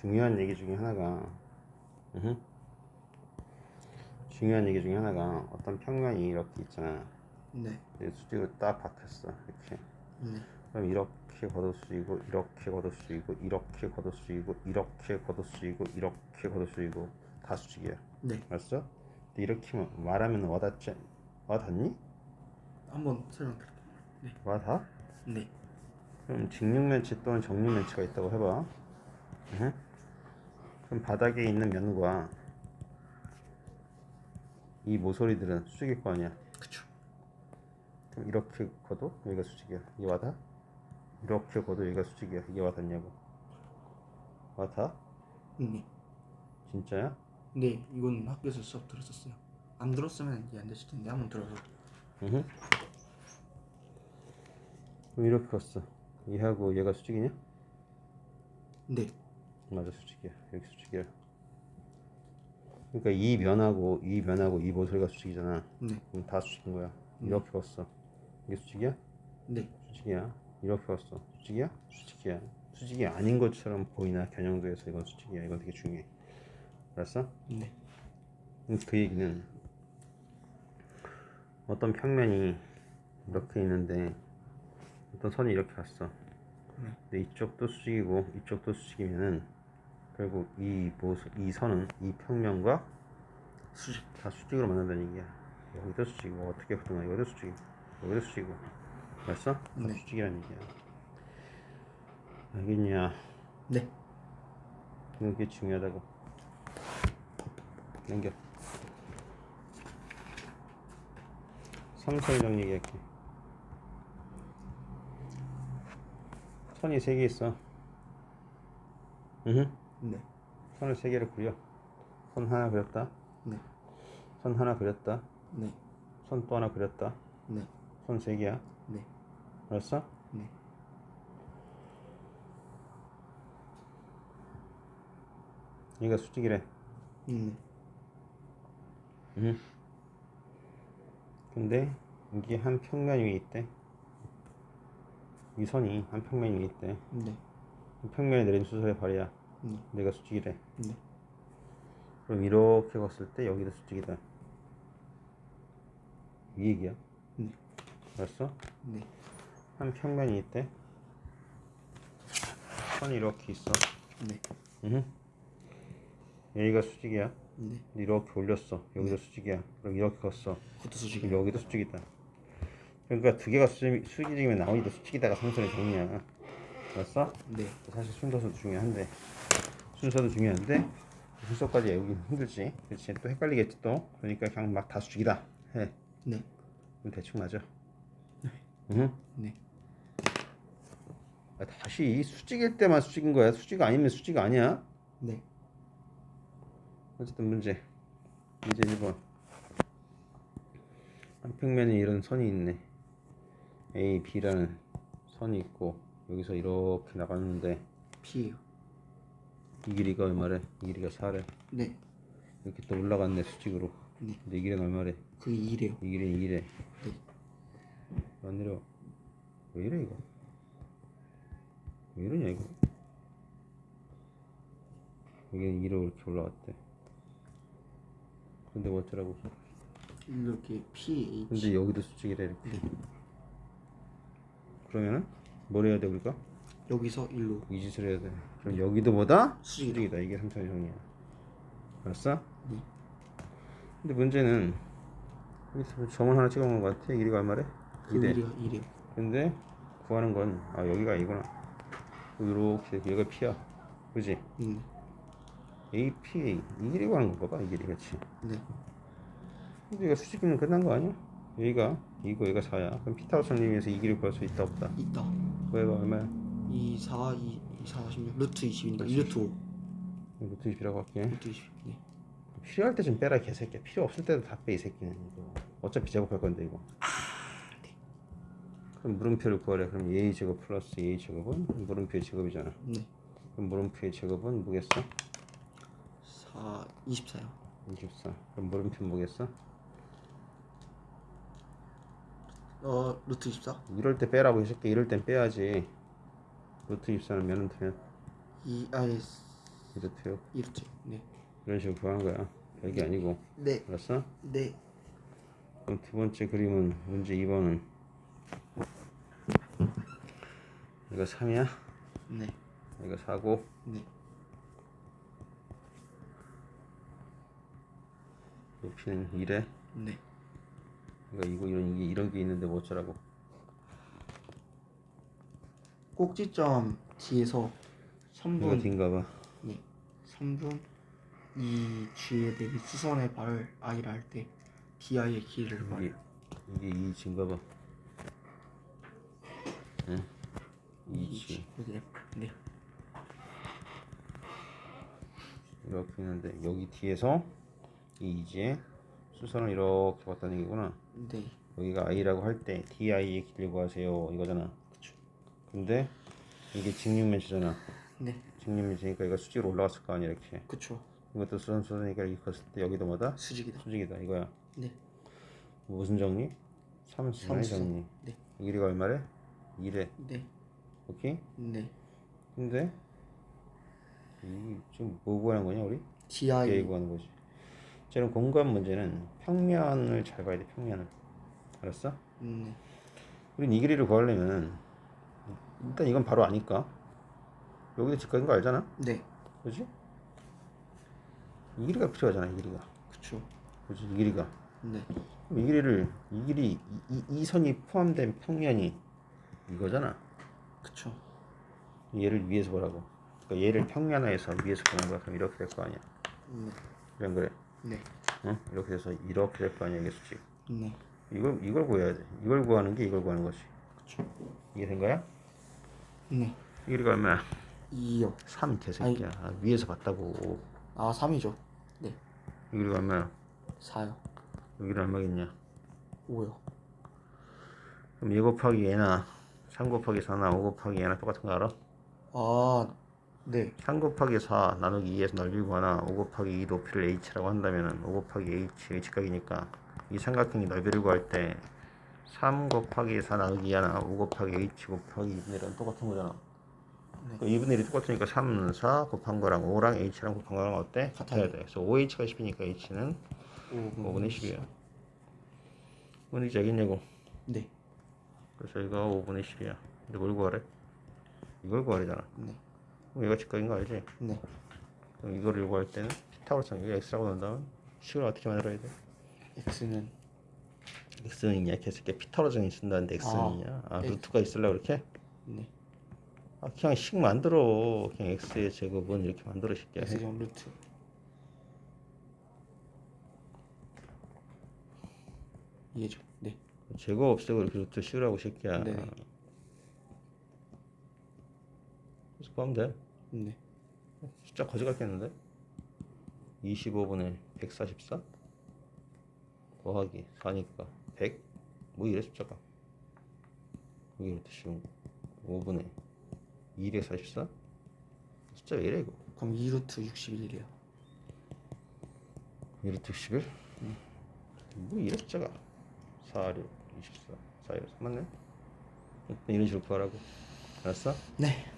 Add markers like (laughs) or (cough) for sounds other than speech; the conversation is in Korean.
중요한 얘기 중에 하나가 으흠. 중요한 얘기 중에 하나가 어떤 평면이 이렇게 있잖아 네. 이 수직을 딱 박혔어 이렇게 네. 그럼 이렇게 걷어 쓰이고 이렇게 걷어 쓰이고 이렇게 걷어 쓰이고 이렇게 걷어 쓰이고 이렇게 걷어 쓰이고 다 수직이야 네. 알았어? 이렇게 마- 말하면 와닿지 와닿니? 한번 설명드릴게요. 네. 와닿아? 네. 그럼 직육면체 또는 정육면체가 있다고 해봐. 응? 그럼 바닥에 있는 면과 이 모서리들은 수직일 거 아니야. 그쵸. 그럼 이렇게 걷어 여기가 수직이야. 이게 와닿아? 이렇게 걷어 여기가 수직이야. 이게 와닿냐고. 와닿아? 네. 진짜야? 네. 이건 학교에서 수업 들었었어요. 안 들었으면 이해 안 되실 텐데 한번 들어서. 응. 그럼 이렇게 걷어. 얘하고 얘가 수직이냐? 네. 맞아 수직이야 여기 수직이야 그러니까 이 면하고 이 면하고 이 모서리가 수직이잖아 네. 그럼 다 수직인 거야 이렇게 걷어 이게 수직이야? 네. 수직이야 이렇게 걷어 수직이야? 수직이야 수직이 아닌 것처럼 보이나 겨냥도에서 이건 수직이야 이건 되게 중요해 알았어? 네. 그 얘기는 어떤 평면이 이렇게 있는데 어떤 선이 이렇게 갔어. 네. 근데 이쪽도 수직이고 이쪽도 수직이면은 결국 이 모습 이 선은 이 평면과 수직. 다 수직으로 만난다는 얘기야. 여기도 수직이고 어떻게 보든 여기도 수직이고 여기도 수직이고 알았어? 다 네. 수직이라는 얘기야. 알겠냐? 네. 이게 중요하다고. 넘겨. 삼설정 얘기할게. 선이 세 개 있어. 응. 네. 선을 세 개를 그려. 선 하나 그렸다. 네. 선 하나 그렸다. 네. 선 또 하나 그렸다. 네. 선 세 개야. 네. 알았어? 네. 얘가 수직이래. 네. 응. 근데 이게 한 평면 위에 있대. 이 선이 한 평면 위에 있대. 네. 이 평면에 내린 수소의 발이야. 네. 내가 수직이래. 네. 그럼 이렇게 걷을 때 여기도 수직이다. 이 얘기야. 네. 알았어? 네. 한 평면이 있대. 선이 이렇게 있어. 네. 응. 여기가 수직이야. 네. 이렇게 올렸어. 여기도 수직이야. 그럼 이렇게 걷어. 그것도 수직. 그럼 여기도 수직이다. 그러니까 두 개가 수직, 수직이면 나머지도 수직이다가 상선의 정리야. 알았어? 네. 사실 순서도 중요한데 순서도 중요한데 순서까지 외우기 힘들지. 그렇지. 또 헷갈리겠지 또. 그러니까 그냥 막 다 수직이다. 해. 네. 그럼 대충 맞아. (laughs) 응? 네. 아, 다시 수직일 때만 수직인 거야. 수직 아니면 수직 아니야. 네. 어쨌든 문제. 문제 1번. 한 평면에 이런 선이 있네. A, B라는 선이 있고 여기서 이렇게 나갔는데 P예요. 이 길이가 얼마래? 이 길이가 4래. 네. 이렇게 또 올라갔네 수직으로. 네. 근데 이 길이가 얼마래? 그게 2래요. 이 길이 2래. 네. 안 내려. 왜 이래 이거? 왜 이러냐 이거? 여기는 2로 이렇게 올라갔대. 근데 뭐 어쩌라고? 이렇게 P H. 근데 여기도 수직이래 이렇게. 네. 그러면은 뭘 해야 돼 우리가? 여기서 일로 이 짓을 해야 돼. 그럼 여기도 뭐다? 수직이다. 수직이다. 이게 삼천의 정리야. 알았어? 네. 근데 문제는 여기서 점을 하나 찍어놓은 것 같아. 이 길이가 얼마래? 그 2대. 길이가 2래요. 근데 구하는 건 아 여기가 이구나. 이렇게 여기가 P야. 그지? 음. APA 이 길이 구하는 건가 봐. 이 길이 그렇지. 네. 근데 이거 수직이면 끝난 거 아니야? 여기가 이거 여기가 4야. 그럼 피타고라스 정리에서 이 길이 구할 수 있다 없다? 있다. 구해봐 얼마야? 2 4 2 2 4 46 루트 20이니까 그렇지. 2 루트 5. 루트 20이라고 할게. 루트 20. 네. 필요할 때 좀 빼라 개새끼야. 필요 없을 때도 다 빼 이 새끼는 이거. 어차피 제곱할 건데 이거. 그럼 물음표를 구하래. 그럼 a 제곱 플러스 a 제곱은 물음표의 제곱이잖아. 네. 그럼 물음표의 제곱은 뭐겠어? 4 24요. 24. 그럼 물음표 뭐겠어? 어, 루트 24. 이럴 때 빼라고 해줄게. 이럴 땐 빼야지. 루트 24는 면은 되면 2 아니 이렇게요. 이렇게. 네. 이런 식으로 구하는 거야. 별게 아니고. 네. 알았어? 네. 그럼 두 번째 그림은 문제 2번은 이거 3이야? 네. 이거 4고 네. 높이는 1에 네. 이거 이거 이런 게 이런 게 있는데 뭐 어쩌라고 꼭지점 이거 3분 D인가 봐 네. 3분 이 G에 대비 수선의 발을 I를 할때 DI의 길이를 이게 말해요. 이게 2G인가 봐 응? 2G 여기 F. 네. 이렇게 있는데 여기 뒤에서 이 2G에 수선을 이렇게 봤다는 얘기구나 네. 여기가 i라고 할 때 di의 길을 구하세요 이거잖아 그쵸. 근데 이게 직육면체잖아 네. 직육면체니까 이거 수직으로 올라갔을 거 아니야 이렇게 그쵸. 이것도 수선 수선이니까 이렇게 컸을 때 여기도 뭐다? 수직이다. 수직이다 이거야 네. 무슨 정리? 삼수선의 삼수선. 정리 네. 이 길이가 얼마래? 2래 네. 오케이? 네. 근데 이 지금 뭐 구하는 거냐 우리? DI 구하는 거지 저는 공간 문제는 평면을 잘 봐야 돼 평면을 알았어? 네. 우린 이 길이를 구하려면 일단 이건 바로 아니까 여기도 직각인 거 알잖아 네. 그지? 이 길이가 필요하잖아 이 길이가 그쵸. 그지 이 길이가 네. 이 길이를 이 길이 이, 이, 이 선이 포함된 평면이 이거잖아 그쵸. 얘를 위에서 보라고 그러니까 얘를 평면화해서 위에서 보는 거야 그럼 이렇게 될 거 아니야 네. 그냥 그래 네. 응? 이렇게 돼서 이렇게 될 거 아니야 이게 수직 네. 이걸 이걸 구해야 돼 이걸 구하는 게 이걸 구하는 거지 그쵸. 이게 된 거야? 네. 이 길이가 얼마야? 2요. 3 개새끼야 아, 위에서 봤다고 아, 3이죠. 네. 이 길이가 얼마야? 4요. 여기는 얼마겠냐? 5요. 그럼 2 곱하기 얘나 3 곱하기 4나 5 곱하기 얘나 똑같은 거 알아? 아, 네. 3 곱하기 4 나누기 2에서 넓이 구하나 5 곱하기 2 높이를 h라고 한다면 5 곱하기 h 직각이니까 이 삼각형이 넓이를 구할 때 3 곱하기 4 나누기 2하나 5 곱하기 h 곱하기 2분의 1은 똑같은 거잖아 네. 그 2분의 1이 똑같으니까 3, 4 곱한 거랑 5랑 h랑 곱한 거랑 어때? 같아야 돼 그래서 5h가 10이니까 h는 5분. 5분의 10이야 이건 이제 알겠냐고 네. 그래서 이거 5분의 10이야 근데 뭘 구하래? 이걸 구하래잖아 네. 얘가 직각인 거 알지? 네. 그럼 이거를 구할 때는 피타고라스 이거 x라고 넣는다면 식을 어떻게 만들어야 돼? X는 x는 있냐? 개새끼 피타고라스는 쓴다는데 x는 아, 있냐? 아 X. 루트가 있으려고 이렇게? 네. 아 그냥 식 만들어 그냥 x의 제곱은 이렇게 만들어 쉽게 X점 루트. 이해죠. 네. 제곱 없애고 이렇게 루트 씌우라고 새끼야 네. 그래서 구하면 돼 네. 숫자 거지 같겠는데? 25분의 144 더하기 4니까 100? 뭐 이래 숫자가 여기 루트 씌운 5분의 244 숫자 왜 이래 이거 그럼 2루트 61이에요. 2루트 11? 뭐 이래 숫자가 4, 6, 24 4, 1, 3 맞네? 이런 식으로 구하라고 알았어? 네.